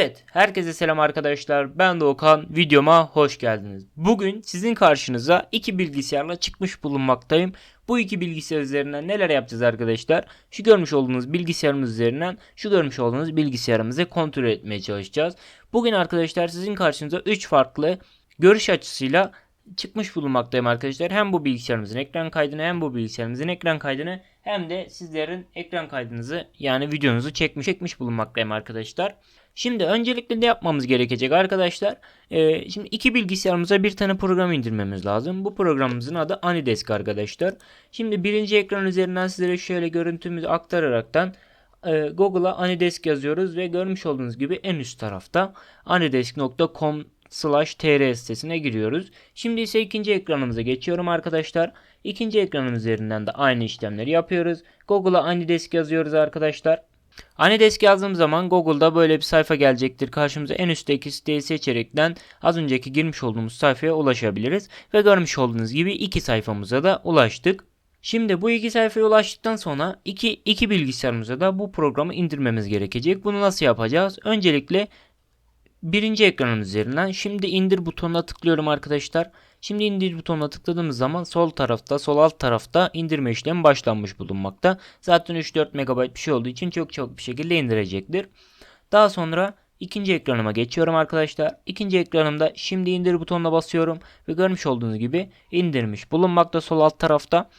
Evet, herkese selam arkadaşlar. Ben Doğukan. Videoma hoş geldiniz. Bugün sizin karşınıza iki bilgisayarla çıkmış bulunmaktayım. Bu iki bilgisayar üzerinden neler yapacağız arkadaşlar? Şu görmüş olduğunuz bilgisayarımız üzerinden şu görmüş olduğunuz bilgisayarımızı kontrol etmeye çalışacağız. Bugün arkadaşlar sizin karşınıza 3 farklı görüş açısıyla çıkmış bulunmaktayım arkadaşlar. Hem bu bilgisayarımızın ekran kaydını hem bu bilgisayarımızın ekran kaydını hem de sizlerin ekran kaydınızı yani videonuzu çekmiş çekmiş bulunmaktayım arkadaşlar. Şimdi öncelikle ne yapmamız gerekecek arkadaşlar? Ee, şimdi iki bilgisayarımıza bir tane program indirmemiz lazım. Bu programımızın adı Anidesk arkadaşlar. Şimdi birinci ekran üzerinden sizlere şöyle görüntümüzü aktararaktan e, Google'a Anidesk yazıyoruz ve görmüş olduğunuz gibi en üst tarafta anidesk.com slash tr sitesine giriyoruz. Şimdi ise ikinci ekranımıza geçiyorum arkadaşlar. İkinci ekranın üzerinden de aynı işlemleri yapıyoruz. Google'a Anidesk yazıyoruz arkadaşlar. Anidesk yazdığım zaman Google'da böyle bir sayfa gelecektir. Karşımıza en üstteki siteyi seçerekten az önceki girmiş olduğumuz sayfaya ulaşabiliriz. Ve görmüş olduğunuz gibi iki sayfamıza da ulaştık. Şimdi bu iki sayfaya ulaştıktan sonra iki, iki bilgisayarımıza da bu programı indirmemiz gerekecek. Bunu nasıl yapacağız? Öncelikle birinci ekranın üzerinden şimdi indir butonuna tıklıyorum arkadaşlar. Şimdi indir butonuna tıkladığımız zaman sol tarafta sol alt tarafta indirme işlemi başlanmış bulunmakta. Zaten 3-4 MB bir şey olduğu için çok çok bir şekilde indirecektir. Daha sonra ikinci ekranıma geçiyorum arkadaşlar. İkinci ekranımda şimdi indir butonuna basıyorum ve görmüş olduğunuz gibi indirmiş bulunmakta sol alt tarafta.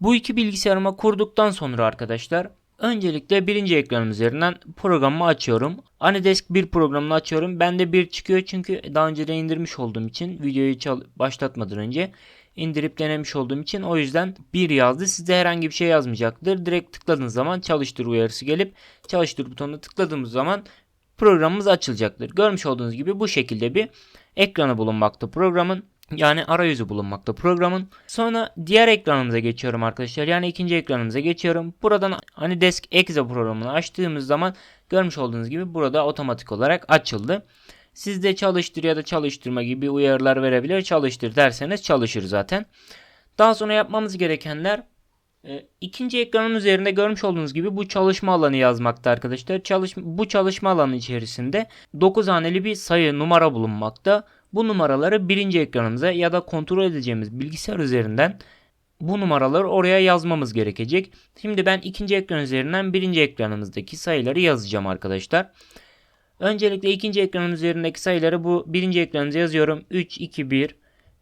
Bu iki bilgisayarıma kurduktan sonra arkadaşlar Öncelikle birinci ekranım üzerinden programımı açıyorum. Anidesk 1 programını açıyorum. Bende 1 çıkıyor çünkü daha önce de indirmiş olduğum için videoyu başlatmadan önce indirip denemiş olduğum için o yüzden 1 yazdı. Sizde herhangi bir şey yazmayacaktır. Direkt tıkladığınız zaman çalıştır uyarısı gelip çalıştır butonuna tıkladığımız zaman programımız açılacaktır. Görmüş olduğunuz gibi bu şekilde bir ekranı bulunmakta programın. Yani arayüzü bulunmakta programın. Sonra diğer ekranımıza geçiyorum arkadaşlar. Yani ikinci ekranımıza geçiyorum. Buradan hani Desk Exe programını açtığımız zaman görmüş olduğunuz gibi burada otomatik olarak açıldı. Sizde çalıştır ya da çalıştırma gibi uyarılar verebilir. Çalıştır derseniz çalışır zaten. Daha sonra yapmamız gerekenler e, ikinci ekranın üzerinde görmüş olduğunuz gibi bu çalışma alanı yazmakta arkadaşlar. Çalış, bu çalışma alanı içerisinde 9 haneli bir sayı numara bulunmakta. Bu numaraları birinci ekranımıza ya da kontrol edeceğimiz bilgisayar üzerinden bu numaraları oraya yazmamız gerekecek. Şimdi ben ikinci ekran üzerinden birinci ekranımızdaki sayıları yazacağım arkadaşlar. Öncelikle ikinci ekranın üzerindeki sayıları bu birinci ekranımıza yazıyorum. 3, 2, 1,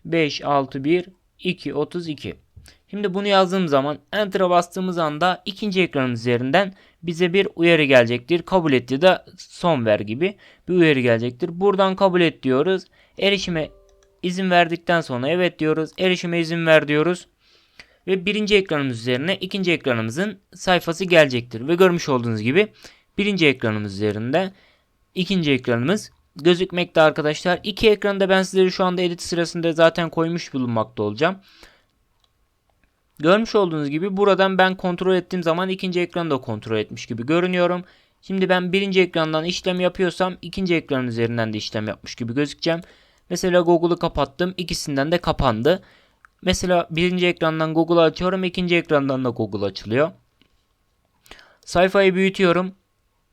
5, 6, 1, 2, 32. Şimdi bunu yazdığım zaman Enter'a bastığımız anda ikinci ekranın üzerinden bize bir uyarı gelecektir. Kabul et ya da son ver gibi bir uyarı gelecektir. Buradan kabul et diyoruz. Erişime izin verdikten sonra evet diyoruz. Erişime izin ver diyoruz. Ve birinci ekranımız üzerine ikinci ekranımızın sayfası gelecektir. Ve görmüş olduğunuz gibi birinci ekranımız üzerinde ikinci ekranımız gözükmekte arkadaşlar. İki ekranda ben sizleri şu anda edit sırasında zaten koymuş bulunmakta olacağım. Görmüş olduğunuz gibi buradan ben kontrol ettiğim zaman ikinci ekranı da kontrol etmiş gibi görünüyorum. Şimdi ben birinci ekrandan işlem yapıyorsam ikinci ekran üzerinden de işlem yapmış gibi gözükeceğim. Mesela Google'u kapattım. ikisinden de kapandı. Mesela birinci ekrandan Google açıyorum. ikinci ekrandan da Google açılıyor. Sayfayı büyütüyorum.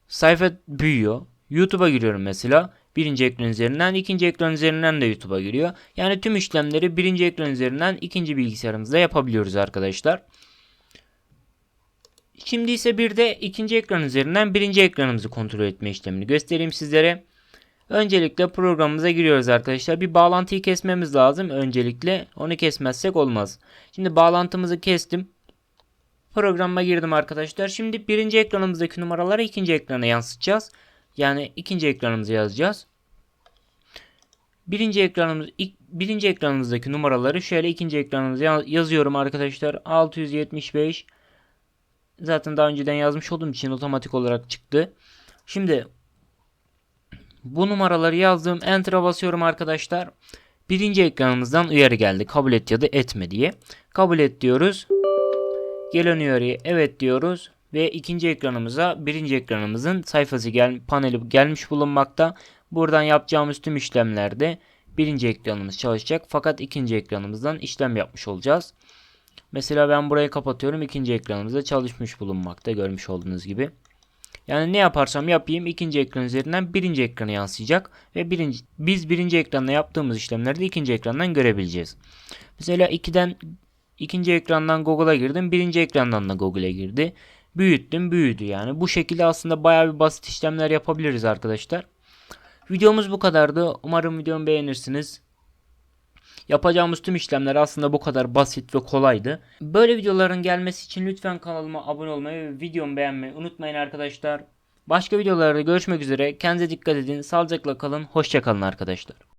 Sayfa büyüyor. YouTube'a giriyorum mesela. Birinci ekran üzerinden, ikinci ekran üzerinden de YouTube'a giriyor. Yani tüm işlemleri birinci ekran üzerinden ikinci bilgisayarımızda yapabiliyoruz arkadaşlar. Şimdi ise bir de ikinci ekran üzerinden birinci ekranımızı kontrol etme işlemini göstereyim sizlere. Öncelikle programımıza giriyoruz arkadaşlar. Bir bağlantıyı kesmemiz lazım. Öncelikle onu kesmezsek olmaz. Şimdi bağlantımızı kestim. Programa girdim arkadaşlar. Şimdi birinci ekranımızdaki numaraları ikinci ekrana yansıtacağız. Yani ikinci ekranımıza yazacağız. Birinci ekranımız birinci ekranımızdaki numaraları şöyle ikinci ekranımıza yazıyorum arkadaşlar. 675 zaten daha önceden yazmış olduğum için otomatik olarak çıktı. Şimdi bu numaraları yazdım. Enter'a basıyorum arkadaşlar. Birinci ekranımızdan uyarı geldi. Kabul et ya da etme diye. Kabul et diyoruz. Gelen uyarıyı evet diyoruz. Ve ikinci ekranımıza birinci ekranımızın sayfası gel paneli gelmiş bulunmakta. Buradan yapacağımız tüm işlemlerde birinci ekranımız çalışacak. Fakat ikinci ekranımızdan işlem yapmış olacağız. Mesela ben burayı kapatıyorum. ikinci ekranımızda çalışmış bulunmakta görmüş olduğunuz gibi. Yani ne yaparsam yapayım ikinci ekran üzerinden birinci ekrana yansıyacak ve birinci biz birinci ekranda yaptığımız işlemleri de ikinci ekrandan görebileceğiz. Mesela 2'den ikinci ekrandan Google'a girdim, birinci ekrandan da Google'a girdi. Büyüttüm, büyüdü yani. Bu şekilde aslında bayağı bir basit işlemler yapabiliriz arkadaşlar. Videomuz bu kadardı. Umarım videomu beğenirsiniz. Yapacağımız tüm işlemler aslında bu kadar basit ve kolaydı. Böyle videoların gelmesi için lütfen kanalıma abone olmayı ve videomu beğenmeyi unutmayın arkadaşlar. Başka videolarda görüşmek üzere. Kendinize dikkat edin. Sağlıcakla kalın. Hoşçakalın arkadaşlar.